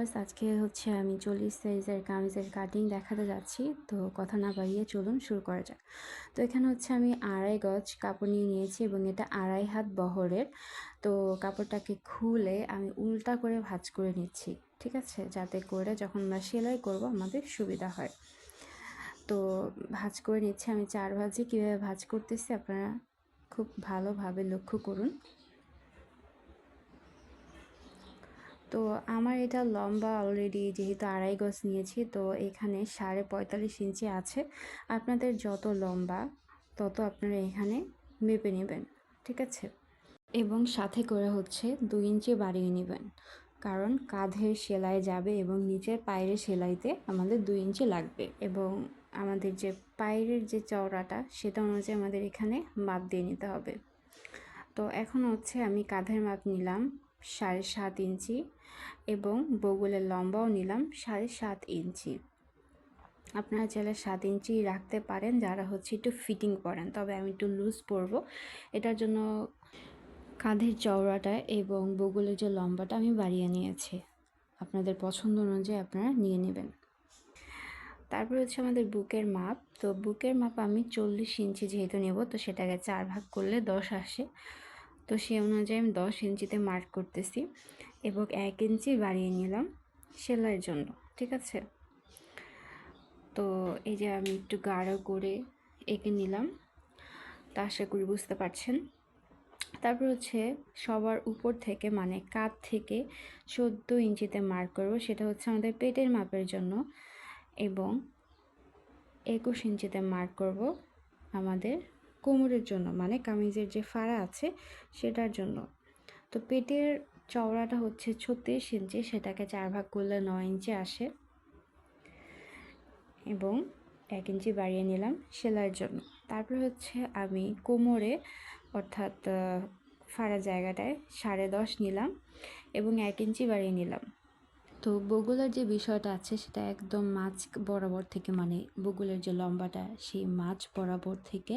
Viewers, আজকে হচ্ছে আমি চল্লিশ সাইজের কামিজের কাটিং দেখাতে যাচ্ছি। তো কথা না বাড়িয়ে চলুন, শুরু করা যাক। তো এখানে হচ্ছে আমি আড়াই গজ কাপড় নিয়ে নিয়েছি এবং এটা আড়াই হাত বহরের। তো কাপড়টাকে খুলে আমি উল্টা করে ভাজ করে নিচ্ছি, ঠিক আছে? যাতে করে যখন আমরা সেলাই করব আমাদের সুবিধা হয়। তো ভাজ করে নিচ্ছি। আমি চার ভাজি কীভাবে ভাজ করতেছি আপনারা খুব ভালোভাবে লক্ষ্য করুন। তো আমার এটা লম্বা অলরেডি যেহেতু আড়াই গজ নিয়েছি, তো এখানে সাড়ে পঁয়তাল্লিশ ইঞ্চি আছে। আপনাদের যত লম্বা, তত আপনারা এখানে মেপে নেবেন, ঠিক আছে? এবং সাথে করে হচ্ছে দুই ইঞ্চি বাড়িয়ে নেবেন, কারণ কাঁধের সেলাই যাবে এবং নিচের পায়ের সেলাইতে আমাদের দুই ইঞ্চি লাগবে। এবং আমাদের যে পায়ের যে চওড়াটা, সেটা অনুযায়ী আমাদের এখানে মাপ দিয়ে নিতে হবে। তো এখন হচ্ছে আমি কাঁধের মাপ নিলাম। সাড়ে সাত ইঞ্চি এবং বগুলের লম্বাও নিলাম সাড়ে সাত ইঞ্চি। আপনারা চাইলে সাত ইঞ্চি রাখতে পারেন, যারা হচ্ছে একটু ফিটিং করেন। তবে আমি একটু লুজ পরবো। এটার জন্য কাঁধের চওড়াটা এবং বগুলের যে লম্বাটা আমি বাড়িয়ে নিয়েছি। আপনাদের পছন্দ অনুযায়ী আপনারা নিয়ে নেবেন। তারপর হচ্ছে আমাদের বুকের মাপ। তো বুকের মাপ আমি চল্লিশ ইঞ্চি যেহেতু নেব, তো সেটাকে চার ভাগ করলে দশ আসে। তো সেই অনুযায়ী আমি দশ ইঞ্চিতে মার্ক করতেছি এবং এক ইঞ্চি বাড়িয়ে নিলাম সেলাইয়ের জন্য, ঠিক আছে? তো এই যে আমি একটু গাঢ় করে এঁকে নিলাম, তা আশা করি বুঝতে পারছেন। তারপর হচ্ছে সবার উপর থেকে মানে কাত থেকে চোদ্দ ইঞ্চিতে মার্ক করব, সেটা হচ্ছে আমাদের পেটের মাপের জন্য এবং একুশ ইঞ্চিতে মার্ক করব আমাদের কোমরের জন্য মানে কামিজের যে ফাড়া আছে সেটার জন্য। তো পেটের চওড়াটা হচ্ছে ছত্রিশ ইঞ্চি, সেটাকে চার ভাগ করলে নয় ইঞ্চি আসে। এবং এক ইঞ্চি বাড়িয়ে নিলাম সেলাইয়ের জন্য। তারপর হচ্ছে আমি কোমরে, অর্থাৎ ফাড়া জায়গাটায় সাড়ে দশ নিলাম এবং এক ইঞ্চি বাড়িয়ে নিলাম। তো বগুলার যে বিষয়টা আছে সেটা একদম মাছ বরাবর থেকে মানে বগুলের যে লম্বাটা সেই মাছ বরাবর থেকে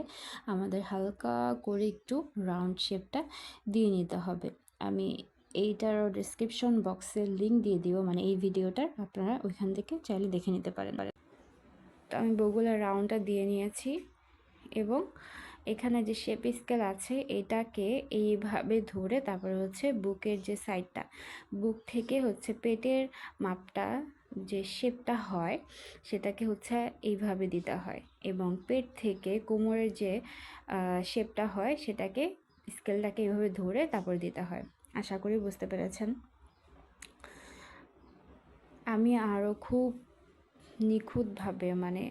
আমাদের হালকা করে একটু রাউন্ড শেপটা দিয়ে নিতে হবে। আমি এইটার ডিসক্রিপশন বক্সে লিঙ্ক দিয়ে দিব মানে এই ভিডিওটার, আপনারা ওইখান থেকে চাইলে দেখে নিতে পারেন। তো আমি বগুলার রাউন্ডটা দিয়ে নিয়েছি এবং এখানে যে শেপ স্কেল আছে, এটাকে এইভাবে ধরে তারপরে হচ্ছে বুকের যে সাইডটা বুক থেকে হচ্ছে পেটের মাপটা যে শেপটা হয়, সেটাকে হচ্ছে এইভাবে দিতে হয় এবং পেট থেকে কোমরের যে শেপটা হয়, সেটাকে স্কেলটাকে এইভাবে ধরে তারপর দিতে হয়। আশা করি বুঝতে পেরেছেন। আমি আরও খুব নিখুঁতভাবে মানে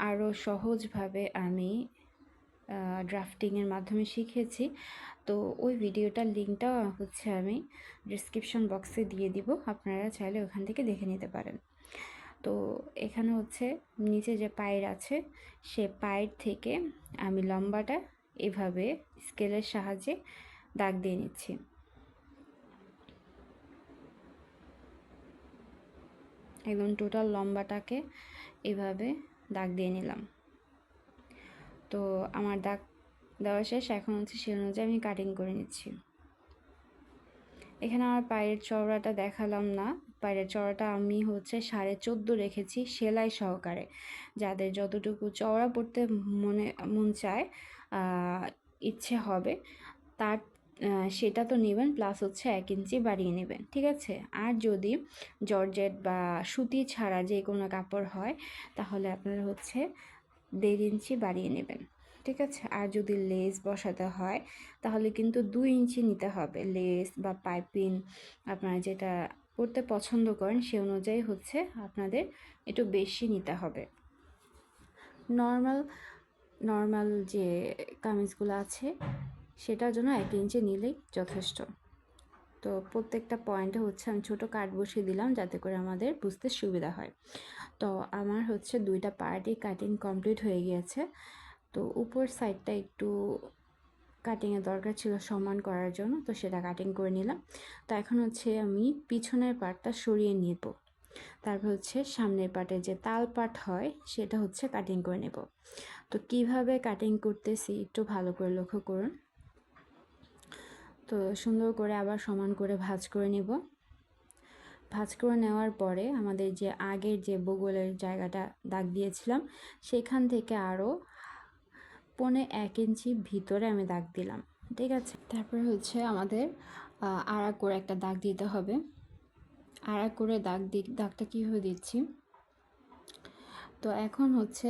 আরও সহজভাবে আমি ড্রাফটিংয়ের মাধ্যমে শিখেছি। তো ওই ভিডিওটার লিঙ্কটা হচ্ছে আমি ডিসক্রিপশন বক্সে দিয়ে দিব। আপনারা চাইলে ওখান থেকে দেখে নিতে পারেন। তো এখানে হচ্ছে নিচে যে পায়ের আছে, সে পায়ের থেকে আমি লম্বাটা এভাবে স্কেলের সাহায্যে দাগ দিয়ে নিচ্ছি। একদম টোটাল লম্বাটাকে এভাবে দাগ দিয়ে নিলাম। তো আমার দাগ দেওয়া শেষ। এখন হচ্ছে সে অনুযায়ী আমি কাটিং করে নিচ্ছি। এখানে আমার পায়ের চওড়াটা দেখালাম না। পায়ের চওড়াটা আমি হচ্ছে সাড়ে চোদ্দ রেখেছি সেলাই সহকারে। যাদের যতটুকু চওড়া পড়তে মনে, মন চায় ইচ্ছে হবে, তার সেটা তো নেবেন প্লাস হচ্ছে এক ইঞ্চি বাড়িয়ে নেবেন, ঠিক আছে? আর যদি জর্জেট বা সুতি ছাড়া যে কোনো কাপড় হয়, তাহলে আপনারা হচ্ছে দেড় ইঞ্চি বাড়িয়ে নেবেন। ঠিক আছে? আর যদি লেস বসাতে হয়, তাহলে কিন্তু দুই ইঞ্চি নিতে হবে। লেস বা পাইপিং আপনারা যেটা করতে পছন্দ করেন, সে অনুযায়ী হচ্ছে আপনাদের একটু বেশি নিতে হবে। নর্মাল নর্মাল যে কামিজগুলো আছে, সেটার জন্য এক ইঞ্চি নিলেই যথেষ্ট। তো প্রত্যেকটা পয়েন্টে হচ্ছে আমি ছোটো কাট বসিয়ে দিলাম যাতে করে আমাদের বুঝতে সুবিধা হয়। তো আমার হচ্ছে দুইটা পার্টি কাটিং কমপ্লিট হয়ে গিয়েছে। তো উপর সাইডটা একটু কাটিংয়ের দরকার ছিল সমান করার জন্য, তো সেটা কাটিং করে নিলাম। তো এখন হচ্ছে আমি পিছনের পার্টটা সরিয়ে নেব। তারপর হচ্ছে সামনের পার্টে যে তাল পাট হয়, সেটা হচ্ছে কাটিং করে নেব। তো কীভাবে কাটিং করতেছি একটু ভালো করে লক্ষ্য করুন। তো সুন্দর করে আবার সমান করে ভাজ করে নেব। ভাঁজ করে নেওয়ার পরে আমাদের যে আগের যে বগলের জায়গাটা দাগ দিয়েছিলাম, সেখান থেকে আরও পনে এক ইঞ্চি ভিতরে আমি দাগ দিলাম, ঠিক আছে? তারপরে হচ্ছে আমাদের আড়া করে একটা দাগ দিতে হবে। আড়া করে দাগ দি, দাগটা কীভাবে দিচ্ছি? তো এখন হচ্ছে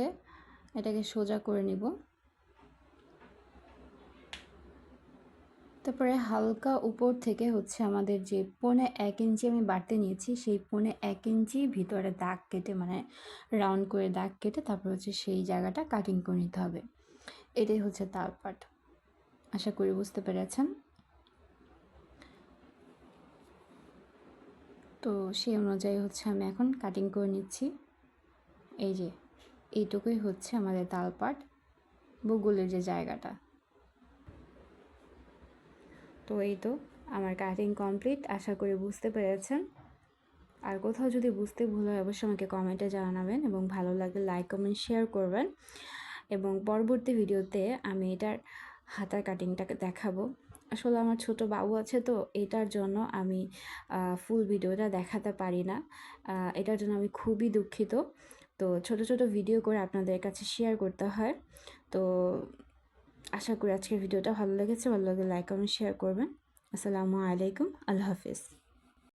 এটাকে সোজা করে নিব। তারপরে হালকা উপর থেকে হচ্ছে আমাদের যে পৌনে এক ইঞ্চি আমি বাড়তে নিয়েছি, সেই পৌনে এক ইঞ্চি ভিতরে দাগ কেটে মানে রাউন্ড করে দাগ কেটে তারপর হচ্ছে সেই জায়গাটা কাটিং করে নিতে হবে। এটাই হচ্ছে তালপাট আশা করি বুঝতে পেরেছেন। তো সেই অনুযায়ী হচ্ছে আমি এখন কাটিং করে নিচ্ছি। এই যে, এইটুকুই হচ্ছে আমাদের তালপাট বগুলের যে জায়গাটা। তো এই তো আমার কাটিং কমপ্লিট আশা করি বুঝতে পেরেছেন। আর কোথাও যদি বুঝতে ভুল হয়, অবশ্যই আমাকে কমেন্টে জানাবেন এবং ভালো লাগলে লাইক কমেন্ট শেয়ার করবেন। এবং পরবর্তী ভিডিওতে আমি এটার হাতার কাটিংটাকে দেখাবো। আসলে আমার ছোট বাবু আছে তো, এটার জন্য আমি ফুল ভিডিওটা দেখাতে পারি না। এটার জন্য আমি খুবই দুঃখিত। তো ছোট ছোট ভিডিও করে আপনাদের কাছে শেয়ার করতে হয়। তো আশা করি আজকের ভিডিওটা ভালো লেগেছে। ভালো লাগে লাইক কমেন্ট শেয়ার করবেন। আসসালামু আলাইকুম। আল্লাহ হাফিজ।